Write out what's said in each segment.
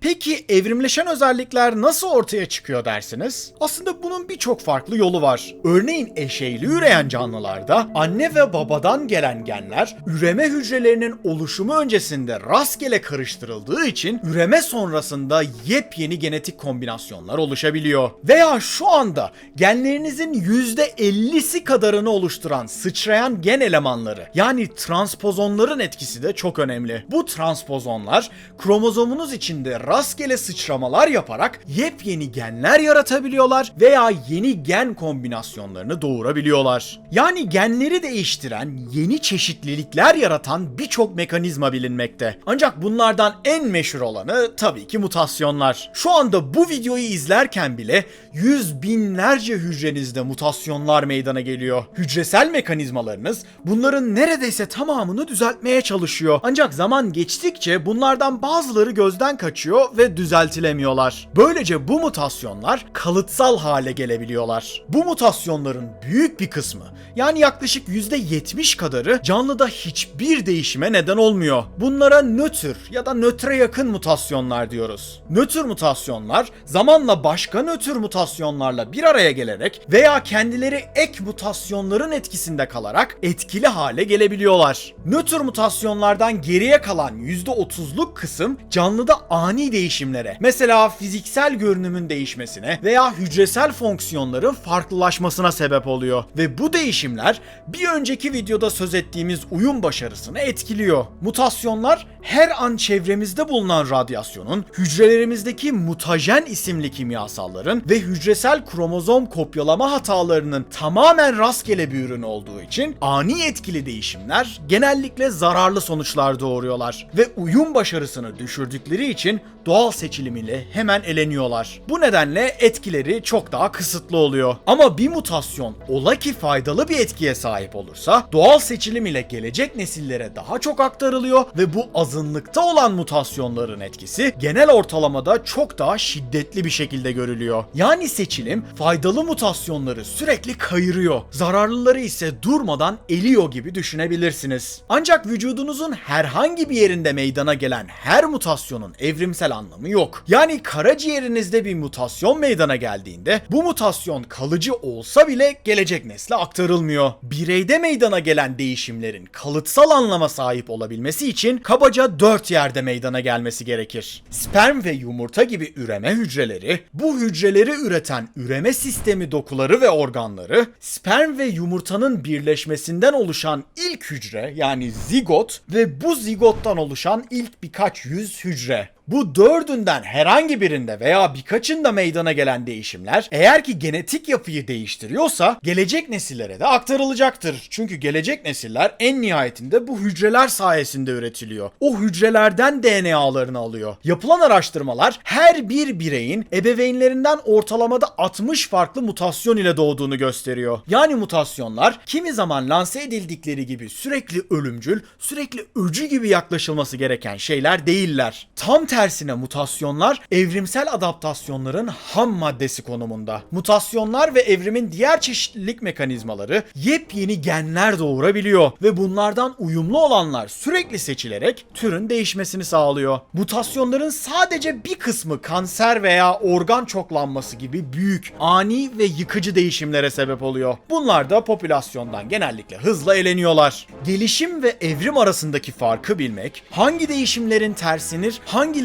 Peki evrimleşen özellikler nasıl ortaya çıkıyor dersiniz? Aslında bunun birçok farklı yolu var. Örneğin eşeyli üreyen canlılarda anne ve babadan gelen genler üreme hücrelerinin oluşumu öncesinde rastgele karıştırıldığı için üreme sonrasında yepyeni genetik kombinasyonlar oluşabiliyor. Veya şu anda genlerinizin %50'si kadarını oluşturan sıçrayan gen elemanları yani transpozonların etkisi de çok önemli. Bu transpozonlar kromozomunuz içinde rastgele sıçramalar yaparak yepyeni genler yaratabiliyorlar veya yeni gen kombinasyonlarını doğurabiliyorlar. Yani genleri değiştiren, yeni çeşitlilikler yaratan birçok mekanizma bilinmekte. Ancak bunlardan en meşhur olanı tabii ki mutasyonlar. Şu anda bu videoyu izlerken bile yüz binlerce hücrenizde mutasyonlar meydana geliyor. Hücresel mekanizmalarınız bunların neredeyse tamamını düzeltmeye çalışıyor. Ancak zaman geçtikçe bunlardan bazıları gözden kaçıyor ve düzeltilemiyorlar. Böylece bu mutasyonlar kalıtsal hale gelebiliyorlar. Bu mutasyonların büyük bir kısmı yani yaklaşık %70 kadarı canlıda hiçbir değişime neden olmuyor. Bunlara nötr ya da nötre yakın mutasyonlar diyoruz. Nötr mutasyonlar zamanla başka nötr mutasyonlarla bir araya gelerek veya kendileri ek mutasyonların etkisinde kalarak etkili hale gelebiliyorlar. Nötr mutasyonlardan geriye kalan %30'luk kısım canlıda ani değişimlere, mesela fiziksel görünümün değişmesine veya hücresel fonksiyonların farklılaşmasına sebep oluyor. Ve bu değişimler bir önceki videoda söz ettiğimiz uyum başarısını etkiliyor. Mutasyonlar her an çevremizde bulunan radyasyonun, hücrelerimizdeki mutajen isimli kimyasalların ve hücresel kromozom kopyalama hatalarının tamamen rastgele bir ürün olduğu için ani etkili değişimler genellikle zararlı sonuçlar doğuruyorlar ve uyum başarısını düşürdükleri için doğal seçilim ile hemen eleniyorlar. Bu nedenle etkileri çok daha kısıtlı oluyor. Ama bir mutasyon ola ki faydalı bir etkiye sahip olursa doğal seçilim ile gelecek nesillere daha çok aktarılıyor ve bu azınlıkta olan mutasyonların etkisi genel ortalamada çok daha şiddetli bir şekilde görülüyor. Yani seçilim faydalı mutasyonları sürekli kayırıyor. Zararlıları ise durmadan eliyor gibi düşünebilirsiniz. Ancak vücudunuzun herhangi bir yerinde meydana gelen her mutasyonun evrimsel anlamı yok. Yani karaciğerinizde bir mutasyon meydana geldiğinde bu mutasyon kalıcı olsa bile gelecek nesle aktarılmıyor. Bireyde meydana gelen değişimlerin kalıtsal anlama sahip olabilmesi için kabaca 4 yerde meydana gelmesi gerekir. Sperm ve yumurta gibi üreme hücreleri, bu hücreleri üreten üreme sistemi dokuları ve organları, sperm ve yumurtanın birleşmesinden oluşan ilk hücre yani zigot ve bu zigottan oluşan ilk birkaç yüz hücre. Bu dördünden herhangi birinde veya birkaçında meydana gelen değişimler eğer ki genetik yapıyı değiştiriyorsa gelecek nesillere de aktarılacaktır. Çünkü gelecek nesiller en nihayetinde bu hücreler sayesinde üretiliyor. O hücrelerden DNA'larını alıyor. Yapılan araştırmalar her bir bireyin ebeveynlerinden ortalamada 60 farklı mutasyon ile doğduğunu gösteriyor. Yani mutasyonlar kimi zaman lanse edildikleri gibi sürekli ölümcül, sürekli öcü gibi yaklaşılması gereken şeyler değiller. Tam tersine mutasyonlar evrimsel adaptasyonların ham maddesi konumunda. Mutasyonlar ve evrimin diğer çeşitlilik mekanizmaları yepyeni genler doğurabiliyor ve bunlardan uyumlu olanlar sürekli seçilerek türün değişmesini sağlıyor. Mutasyonların sadece bir kısmı kanser veya organ çoklanması gibi büyük, ani ve yıkıcı değişimlere sebep oluyor. Bunlar da popülasyondan genellikle hızla eleniyorlar. Gelişim ve evrim arasındaki farkı bilmek, hangi değişimlerin tersinir,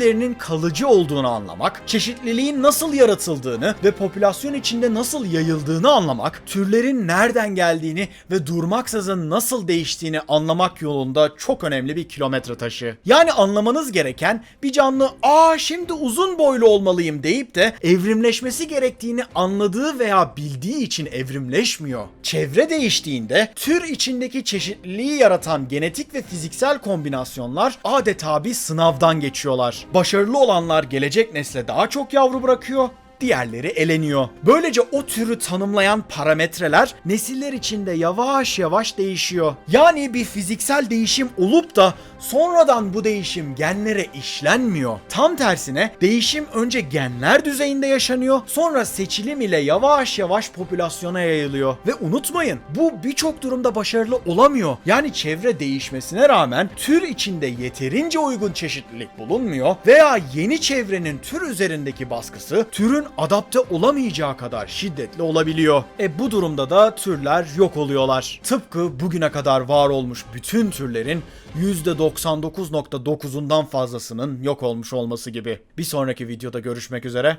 hangilerinin kalıcı olduğunu anlamak, çeşitliliğin nasıl yaratıldığını ve popülasyon içinde nasıl yayıldığını anlamak, türlerin nereden geldiğini ve durmaksızın nasıl değiştiğini anlamak yolunda çok önemli bir kilometre taşı. Yani anlamanız gereken bir canlı ''Aa şimdi uzun boylu olmalıyım'' deyip de evrimleşmesi gerektiğini anladığı veya bildiği için evrimleşmiyor. Çevre değiştiğinde tür içindeki çeşitliliği yaratan genetik ve fiziksel kombinasyonlar adeta bir sınavdan geçiyorlar. Başarılı olanlar gelecek nesle daha çok yavru bırakıyor diğerleri eleniyor. Böylece o türü tanımlayan parametreler nesiller içinde yavaş yavaş değişiyor. Yani bir fiziksel değişim olup da sonradan bu değişim genlere işlenmiyor. Tam tersine değişim önce genler düzeyinde yaşanıyor, sonra seçilim ile yavaş yavaş popülasyona yayılıyor. Ve unutmayın bu birçok durumda başarılı olamıyor. Yani çevre değişmesine rağmen tür içinde yeterince uygun çeşitlilik bulunmuyor veya yeni çevrenin tür üzerindeki baskısı türün adapte olamayacağı kadar şiddetli olabiliyor. E bu durumda da türler yok oluyorlar. Tıpkı bugüne kadar var olmuş bütün türlerin %99.9'undan fazlasının yok olmuş olması gibi. Bir sonraki videoda görüşmek üzere.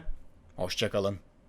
Hoşçakalın.